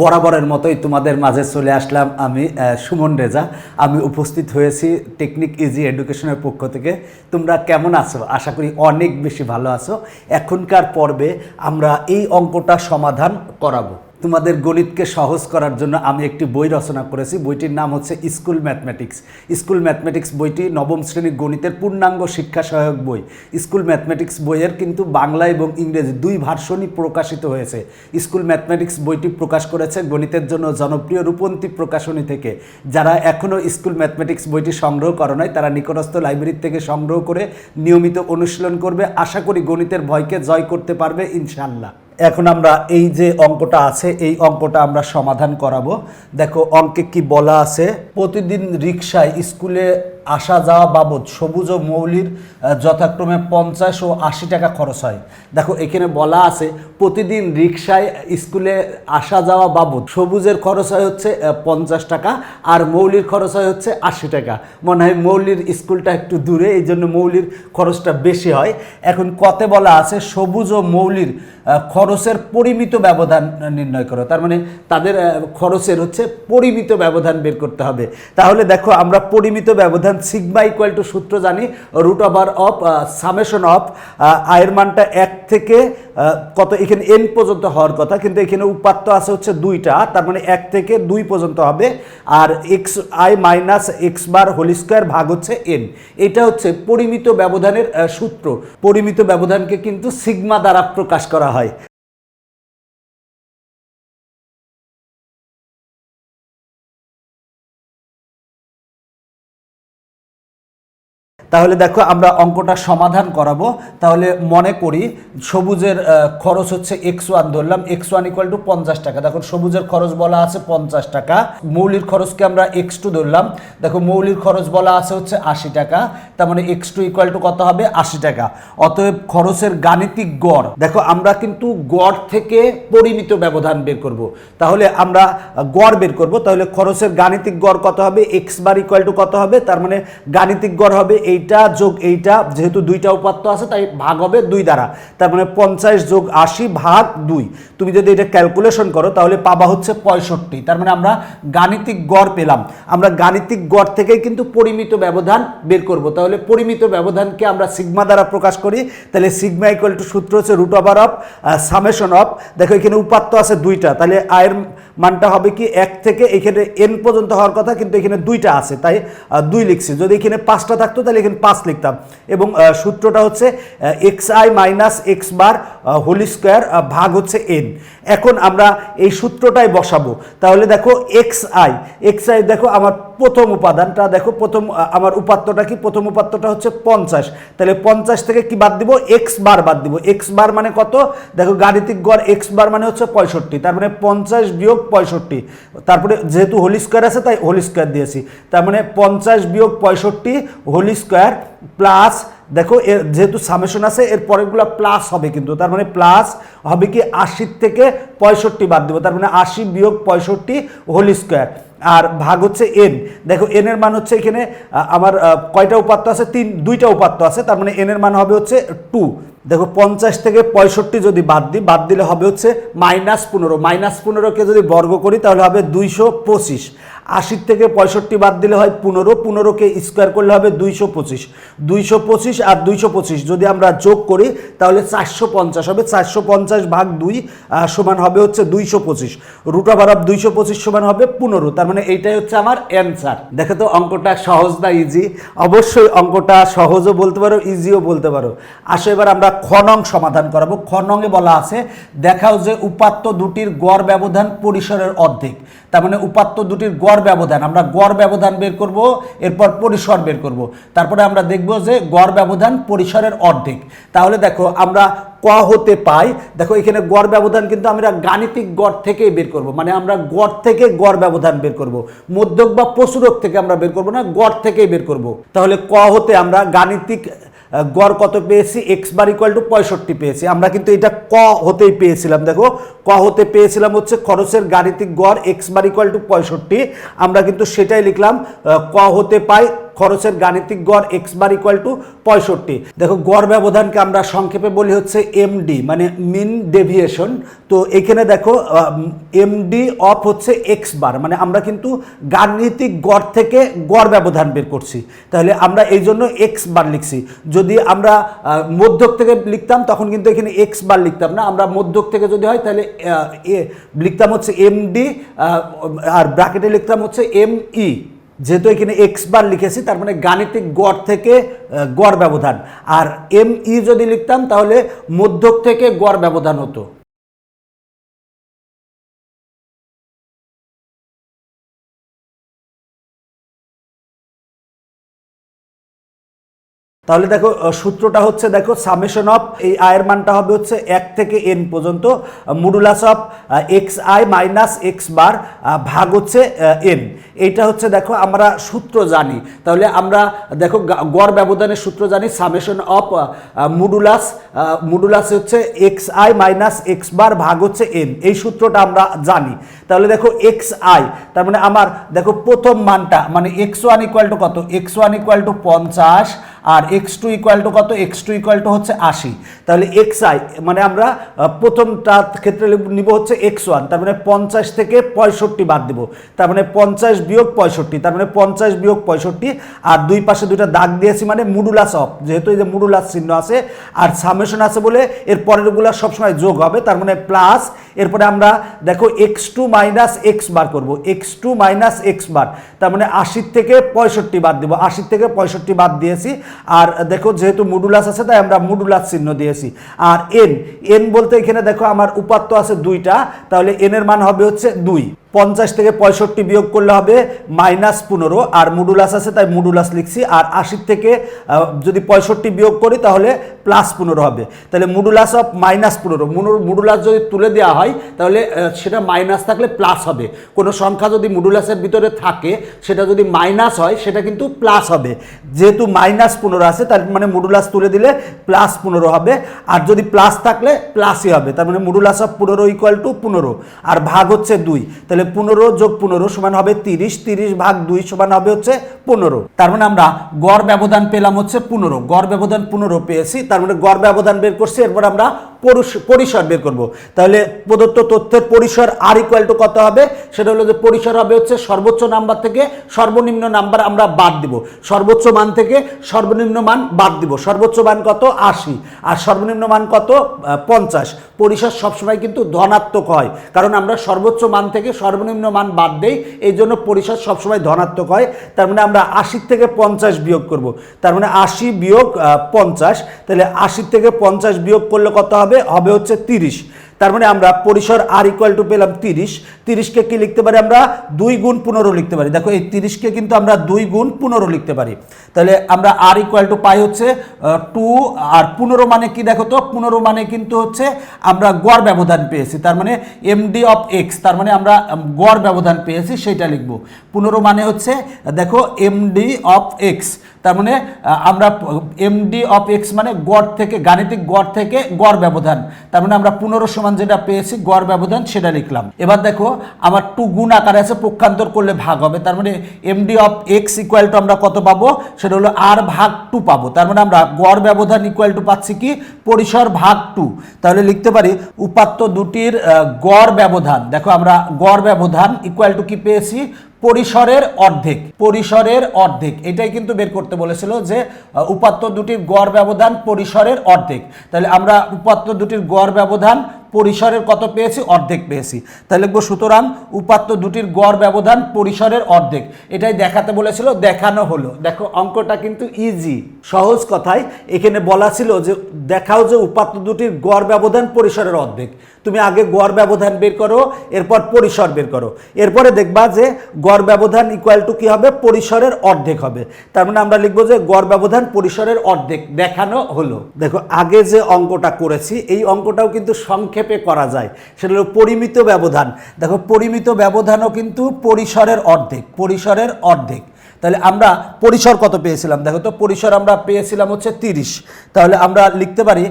বরাবরের মতোই তোমাদের মাঝে চলে আসলাম আমি সুমন রেজা। আমি উপস্থিত হয়েছি টেকনিক ইজি এডুকেশনের পক্ষ থেকে। তোমরা কেমন আছো? আশা করি অনেক বেশি ভালো আছো। এখনকার পর্বে আমরা এই অঙ্কটা সমাধান করাবো। তোমাদের গণিতকে সহজ করার জন্য আমি একটি বই রচনা করেছি। বইটির নাম হচ্ছে স্কুল ম্যাথমেটিক্স। স্কুল ম্যাথমেটিক্স বইটি নবম শ্রেণির গণিতের পূর্ণাঙ্গ শিক্ষা সহায়ক বই। স্কুল ম্যাথমেটিক্স বইয়ের কিন্তু বাংলা এবং ইংরেজি দুই ভার্সনই প্রকাশিত হয়েছে। স্কুল ম্যাথমেটিক্স বইটি প্রকাশ করেছে গণিতের জন্য জনপ্রিয় রূপন্তী প্রকাশনী থেকে। যারা এখনও স্কুল ম্যাথমেটিক্স বইটি সংগ্রহ করে নাই, তারা নিকটস্থ লাইব্রেরি থেকে সংগ্রহ করে নিয়মিত অনুশীলন করবে। আশা করি গণিতের ভয়কে জয় করতে পারবে ইনশাল্লাহ এখন আমরা এই যে অঙ্কটা আছে, এই অঙ্কটা আমরা সমাধান করাবো। দেখো, অঙ্কে কি বলা আছে? প্রতিদিন রিক্সায় স্কুলে আসা যাওয়া বাবদ সবুজ ও মৌলির যথাক্রমে পঞ্চাশ ও আশি টাকা খরচ হয়। দেখো, এখানে বলা আছে, প্রতিদিন রিক্সায় স্কুলে আসা যাওয়া বাবদ সবুজের খরচ হয় হচ্ছে পঞ্চাশ টাকা আর মৌলির খরচ হয় হচ্ছে আশি টাকা। মনে হয় মৌলির স্কুলটা একটু দূরে, এই জন্য মৌলির খরচটা বেশি হয়। এখন কতে বলা আছে, সবুজ ও মৌলির খরচের পরিমিত ব্যবধান নির্ণয় করো। তার মানে তাদের খরচের হচ্ছে পরিমিত ব্যবধান বের করতে হবে। তাহলে দেখো, আমরা পরিমিত ব্যবধান সিগমা ইকুয়াল টু সূত্র জানি root over of summation of আয়ের মানটা এক থেকে কত, এখানে এন পর্যন্ত হওয়ার কথা, কিন্তু এখানে উপাত্ত আছে হচ্ছে দুইটা, তার মানে এক থেকে দুই পর্যন্ত হবে, আর X I minus X bar whole square ভাগ হচ্ছে এন এটা হচ্ছে পরিমিত ব্যবধানের সূত্র। পরিমিত ব্যবধানকে কিন্তু সিগমা দ্বারা প্রকাশ করা হয়। তাহলে দেখো আমরা অঙ্কটা সমাধান করাবো। তাহলে মনে করি সবুজের খরচ হচ্ছে এক্স ওয়ান ধরলাম। এক্স ওয়ান ইকুয়াল টু পঞ্চাশ টাকা। দেখো সবুজের খরচ বলা আছে পঞ্চাশ টাকা। মৌলির খরচকে আমরা এক্স টু ধরলাম। দেখো মৌলির খরচ বলা আছে হচ্ছে আশি টাকা। তার মানে এক্স টু ইকুয়াল টু কত হবে? আশি টাকা। অতএব খরচের গাণিতিক গড়। দেখো আমরা কিন্তু গড় থেকে পরিমিত ব্যবধান বের করব। তাহলে আমরা গড় বের করব। তাহলে খরচের গাণিতিক গড় কত হবে? এক্স বার ইকুয়াল টু কত হবে? তার মানে গাণিতিক গড় হবে এইটা যোগ এইটা, যেহেতু দুইটা উপাত্ত আছে, তাই ভাগ হবে দুই দ্বারা। তার মানে পঞ্চাশ যোগ আশি ভাগ দুই। তুমি যদি এটা ক্যালকুলেশন করো, তাহলে পাবা হচ্ছে পঁয়ষট্টি। তার মানে আমরা গাণিতিক গড় পেলাম। আমরা গাণিতিক গড় থেকেই কিন্তু পরিমিত ব্যবধান বের করব। তাহলে পরিমিত ব্যবধানকে আমরা সিগমা দ্বারা প্রকাশ করি। তাহলে সিগমা ইকুয়াল টু সূত্র হচ্ছে root over of summation of দেখো এখানে উপাত্ত আছে দুইটা। তাহলে আয়ের মানটা হবে কি এক থেকে এখানে এন পর্যন্ত হওয়ার কথা, কিন্তু এখানে দুইটা আছে, তাই দুই লিখছি। যদি এখানে পাঁচটা থাকতো, তাহলে এখানে পাঁচ লিখতাম। এবং সূত্রটা হচ্ছে X I minus X bar whole square ভাগ হচ্ছে এন এখন আমরা এই সূত্রটাই বসাবো। তাহলে দেখো এক্স আই এক্স আই দেখো আমার প্রথম উপাদানটা, দেখো প্রথম আমার উপাত্তটা কি? প্রথম উপাত্তটা হচ্ছে পঞ্চাশ। তাহলে পঞ্চাশ থেকে কি বাদ দিব? এক্স বার বাদ দিব। এক্স বার মানে কত? দেখো গাণিতিক গড় এক্স বার মানে হচ্ছে পঁয়ষট্টি। তার মানে পঞ্চাশ বিয়োগ পঁয়ষট্টি। তারপরে যেহেতু হোল স্কোয়ার আছে, তাই হোল স্কোয়ার দিয়েছি। তার মানে পঞ্চাশ বিয়োগ পঁয়ষট্টি হোল স্কোয়ার প্লাস দেখো, এর যেহেতু সামেশন আছে, এর পরেরগুলো প্লাস হবে কিন্তু। তার মানে প্লাস হবে কি আশির থেকে পঁয়ষট্টি বাদ দেবো। তার মানে আশি বিয়োগ পঁয়ষট্টি হোলি স্কোয়ার আর ভাগ হচ্ছে এন দেখো এন এর মান হচ্ছে এখানে আমার কয়টা উপাত্ত আছে? তিন, দুইটা উপাত্ত আছে, তার মানে এন এর মান হবে হচ্ছে টু দেখো, পঞ্চাশ থেকে পঁয়ষট্টি যদি বাদ দিই, বাদ দিলে হবে হচ্ছে মাইনাস পনেরো। মাইনাস পনেরোকে যদি বর্গ করি, তাহলে হবে দুইশো পঁচিশ। আশির থেকে পঁয়ষট্টি বাদ দিলে হয় পনেরো। পনেরোকে স্কোয়ার করলে হবে দুইশো পঁচিশ। দুইশো পঁচিশ আর দুইশো পঁচিশ যদি আমরা যোগ করি, তাহলে চারশো পঞ্চাশ হবে। চারশো পঞ্চাশ ভাগ দুই সমান হবে হচ্ছে দুইশো পঁচিশ। রুট অফ দুইশো পঁচিশ সমান হবে পনেরো। তার মানে এইটাই হচ্ছে আমার অ্যান্সার দেখো তো, অঙ্কটা সহজ না ইজি অবশ্যই অঙ্কটা সহজও বলতে পারো ইজিও বলতে পারো। আসো এবার আমরা খনং সমাধান করাবো। খনংয়ে বলা আছে, দেখাও যে উপাত্ত দুটির গড় ব্যবধান পরিসরের অর্ধেক। তার মানে উপাত্ত দুটির গড় ব্যবধান, আমরা গড় ব্যবধান বের করব, এরপর পরিসর বের করব। তারপরে আমরা দেখব যে গড় ব্যবধান পরিসরের অর্ধেক। তাহলে দেখো, আমরা ক হতে পাই। দেখো, এখানে গড় ব্যবধান কিন্তু আমরা গাণিতিক গড় থেকেই বের করব। মানে আমরা গড় থেকে গড় ব্যবধান বের করব। মধ্যক বা প্রচুরক থেকে আমরা বের করব না, গড় থেকেই বের করব। তাহলে ক হতে আমরা গাণিতিক গড় কত পেয়েছি? এক্স বার ইকুয়াল টু পঁয়ষট্টি পেয়েছি। আমরা কিন্তু এটা ক হতেই পেয়েছিলাম। দেখো, ক হতে পেয়েছিলাম হচ্ছে খরচের গাণিতিক গড় এক্স বার ইকুয়াল টু পঁয়ষট্টি। আমরা কিন্তু সেটাই লিখলাম ক হতে পাই খরচের গাণিতিক গড় এক্স বার ইকুয়াল টু পঁয়ষট্টি। দেখো, গড় ব্যবধানকে আমরা সংক্ষেপে বলি হচ্ছে এমডি মানে মিন ডেভিয়েশন তো এখানে দেখো এমডি অফ হচ্ছে এক্স বার মানে আমরা কিন্তু গাণিতিক গড় থেকে গড় ব্যবধান বের করছি। তাহলে আমরা এই জন্য এক্স বার লিখছি। যদি আমরা মধ্যক থেকে লিখতাম, তখন কিন্তু এখানে এক্স বার লিখতাম না। আমরা মধ্যক থেকে যদি হয়, তাহলে লিখতাম হচ্ছে এমডি আর ব্র্যাকেটে লিখতাম হচ্ছে এম ই যেহেতু এখানে এক্স বার লিখেছি, তার মানে গাণিতিক গড় থেকে গড় ব্যবধান। আর এম ই যদি লিখতাম, তাহলে মধ্যক থেকে গড় ব্যবধান হতো। তাহলে দেখো সূত্রটা হচ্ছে দেখো সামেশন অফ এই আয়ের মানটা হবে হচ্ছে এক থেকে এন পর্যন্ত modulus of X I minus X bar ভাগ হচ্ছে এন এইটা হচ্ছে দেখো, আমরা সূত্র জানি। তাহলে আমরা দেখো গড় ব্যবধানের সূত্র জানি সামেশন অফ মুডুলাস মুডুলাস হচ্ছে X I minus X bar ভাগ হচ্ছে এন এই সূত্রটা আমরা জানি। তাহলে দেখো এক্স আই তার মানে আমার দেখো প্রথম মানটা মানে এক্স ওয়ান ইকুয়াল টু কত? এক্স ওয়ান ইকুয়াল টু পঞ্চাশ আর এক্স টু ইকুয়াল টু কত? এক্স টু ইকুয়াল টু হচ্ছে আশি। তাহলে এক্স আই মানে আমরা প্রথমটা ক্ষেত্রে নিব হচ্ছে এক্স ওয়ান তার মানে পঞ্চাশ থেকে পঁয়ষট্টি বাদ দেবো। তার মানে পঞ্চাশ বিয়োগ পঁয়ষট্টি, তার মানে পঞ্চাশ বিয়োগ পঁয়ষট্টি আর দুই পাশে দুইটা দাগ দিয়েছি মানে মুডুলাস অফ যেহেতু এই যে মুডুলাস চিহ্ন আছে আর সামেশন আছে বলে এর পরেরগুলো সবসময় যোগ হবে, তার মানে প্লাস এরপরে আমরা দেখো X two minus X bar করব। X two minus X bar তার মানে আশির থেকে পঁয়ষট্টি বাদ দেবো। আশির থেকে পঁয়ষট্টি বাদ দিয়েছি। আর দেখো যেহেতু মুডুলাস আছে, তাই আমরা মুডুলাস চিহ্ন দিয়েছি। আর এন এন বলতে এখানে দেখো আমার উপাত্ত আছে দুইটা, তাহলে এন এর মান হবে হচ্ছে দুই। পঞ্চাশ থেকে পঁয়ষট্টি বিয়োগ করলে হবে মাইনাস পনেরো, আর মুডুলাস আছে, তাই মুডুলাস লিখছি। আর আশির থেকে যদি পঁয়ষট্টি বিয়োগ করি, তাহলে প্লাস পনেরো হবে। তাহলে মুডুলাস অফ মাইনাস পনেরো। মুডুলাস যদি তুলে দেওয়া হয়, তাহলে সেটা মাইনাস থাকলে প্লাস হবে। কোনো সংখ্যা যদি মুডুলাসের ভিতরে থাকে, সেটা যদি মাইনাস হয়, সেটা কিন্তু প্লাস হবে। যেহেতু মাইনাস পনেরো আছে, তার মানে মুডুলাস তুলে দিলে প্লাস পনেরো হবে। আর যদি প্লাস থাকলে প্লাসই হবে। তার মানে মুডুলাস অফ পনেরো ইকুয়াল টু পনেরো। আর ভাগ হচ্ছে দুই। তাহলে পনেরো যোগ পনেরো সমান হবে তিরিশ। তিরিশ ভাগ দুই সমান হবে হচ্ছে পনেরো। তার মানে আমরা গড় ব্যবধান পেলাম হচ্ছে পনেরো। গড় ব্যবধান পনেরো পেয়েছি। তার মানে গর্বে অবদান বের করছি এরপর আমরা পরিসর বের করব। তাহলে প্রদত্ত তথ্যের পরিসর আর ইকুয়াল টু কত হবে? সেটা হলো যে পরিসর হবে হচ্ছে সর্বোচ্চ নাম্বার থেকে সর্বনিম্ন নাম্বার আমরা বাদ দিব। সর্বোচ্চ মান থেকে সর্বনিম্ন মান বাদ দিব। সর্বোচ্চ মান কত? আশি। আর সর্বনিম্ন মান কত? পঞ্চাশ। পরিসর সবসময় কিন্তু ধনাত্মক হয়। কারণ আমরা সর্বোচ্চ মান থেকে সর্বনিম্ন মান বাদ দেই, এই জন্য পরিসর সবসময় ধনাত্মক হয়। তার মানে আমরা আশি থেকে পঞ্চাশ বিয়োগ করব। তার মানে আশি বিয়োগ পঞ্চাশ। তাহলে আশি থেকে পঞ্চাশ বিয়োগ করলে কত হবে? হবে হবে হচ্ছে তিরিশ। তার মানে আমরা পরিসর আর ইকুয়াল টু পেলাম তিরিশ। তিরিশকে কি লিখতে পারি আমরা? দুই গুণ পনেরো লিখতে পারি। দেখো, এই তিরিশকে কিন্তু আমরা দুই গুণ পনেরো লিখতে পারি। তাহলে আমরা আর ইকুয়াল টু পাই হচ্ছে টু আর পনেরো মানে কি দেখো তো? পনেরো মানে কিন্তু হচ্ছে আমরা গড় ব্যবধান পেয়েছি। তার মানে এমডি অফ এক্স তার মানে আমরা গড় ব্যবধান পেয়েছি সেটা লিখব। পনেরো মানে হচ্ছে, দেখো এমডি অফ এক্স তার মানে আমরা এমডি অফ এক্স মানে গড় থেকে, গাণিতিক গড় থেকে গড় ব্যবধান। তার মানে আমরা পনেরো সমান যেটা পেয়েছি, গড় ব্যবধান সেটা লিখলাম। এবার দেখো, আমার টু গুণ আকারে আছে, পক্ষান্তর করলে ভাগ হবে। তার মানে MD of X equal to আমরা কত পাবো? সেটা হলো আর ভাগ টু পাবো। তার মানে আমরা গড় ব্যবধান ইকুয়াল টু পাচ্ছি কি? পরিসর ভাগ টু তাহলে লিখতে পারি, উপাত্ত দুটির গড় ব্যবধান। দেখো, আমরা গড় ব্যবধান ইকুয়াল টু কি পেয়েছি? পরিসরের অর্ধেক। পরিসরের অর্ধেক। এটাই কিন্তু বের করতে বলেছিল যে উপাত্ত দুটির গড় ব্যবধান পরিসরের অর্ধেক। তাহলে আমরা উপাত্ত দুটির গড় ব্যবধান পরিসরের কত পেয়েছি? অর্ধেক পেয়েছি। তাহলে লিখব, সুতরাং উপাত্ত দুটির গড় ব্যবধান পরিসরের অর্ধেক। এটাই দেখাতে বলেছিল, দেখানো হলো। দেখো, অঙ্কটা কিন্তু ইজি সহজ কথায় এখানে বলা ছিল যে, দেখাও যে উপাত্ত দুটির গড় ব্যবধান পরিসরের অর্ধেক। তুমি আগে গড় ব্যবধান বের করো, এরপর পরিসর বের করো। এরপরে দেখবা যে, গড় ব্যবধান ইকুয়াল টু কি হবে? পরিসরের অর্ধেক হবে। তার মানে আমরা লিখব যে, গড় ব্যবধান পরিসরের অর্ধেক। দেখানো হলো। দেখো, আগে যে অঙ্কটা করেছি, এই অঙ্কটাও কিন্তু সংক্ষেপে করা যায়। সেটা হলো পরিমিত ব্যবধান। দেখো, পরিমিত ব্যবধানও কিন্তু পরিসরের অর্ধেক পরিসরের অর্ধেক। তাহলে আমরা পরিসর কত পেয়েছিলাম? দেখো তো, পরিসর আমরা পেয়েছিলাম হচ্ছে তিরিশ। তাহলে আমরা লিখতে পারি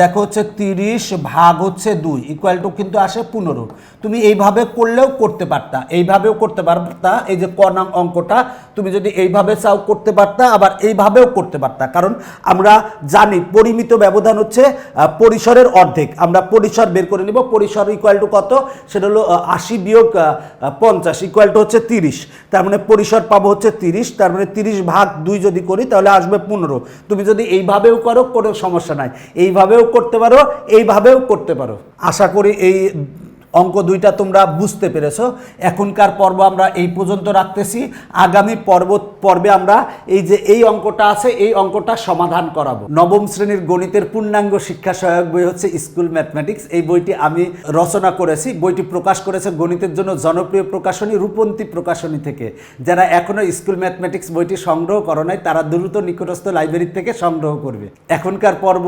দেখো হচ্ছে তিরিশ ভাগ হচ্ছে দুই ইকুয়াল টু কিন্তু আসে পনেরো। তুমি এইভাবে করলেও করতে পারতা, এইভাবেও করতে পারতা, এই যে ক নং অঙ্কটা, তুমি যদি এইভাবে চাও করতে পারতা, আবার এইভাবেও করতে পারতা। কারণ আমরা জানি পরিমিত ব্যবধান হচ্ছে পরিসরের অর্ধেক। আমরা পরিসর বের করে নিব, পরিসর ইকুয়াল টু কত? সেটা হলো আশি বিয়োগ পঞ্চাশ ইকুয়াল টু হচ্ছে তিরিশ। তার মানে পরিসর পাবো হচ্ছে তিরিশ, তার মানে তিরিশ ভাগ দুই যদি করি, তাহলে আসবে পনেরো। তুমি যদি এইভাবেও করো, কোনো সমস্যা নাই। এইভাবেও করতে পারো, এইভাবেও করতে পারো। আশা করি এই অঙ্ক দুইটা তোমরা বুঝতে পেরেছ। এখনকার পর্ব আমরা এই পর্যন্ত রাখতেছি। আগামী পর্ব, পর্বে আমরা এই যে এই অঙ্কটা আছে, এই অঙ্কটা সমাধান করাবো। নবম শ্রেণির গণিতের পূর্ণাঙ্গ শিক্ষা সহায়ক বই হচ্ছে স্কুল ম্যাথমেটিক্স। এই বইটি আমি রচনা করেছি। বইটি প্রকাশ করেছে গণিতের জন্য জনপ্রিয় প্রকাশনী রূপন্তী প্রকাশনী থেকে। যারা এখনও স্কুল ম্যাথমেটিক্স বইটি সংগ্রহ করো নাই, তারা দ্রুত নিকটস্থ লাইব্রেরি থেকে সংগ্রহ করবে। এখনকার পর্ব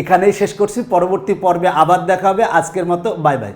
এখানেই শেষ করছি। পরবর্তী পর্বে আবার দেখা হবে। আজকের মতো বাই বাই।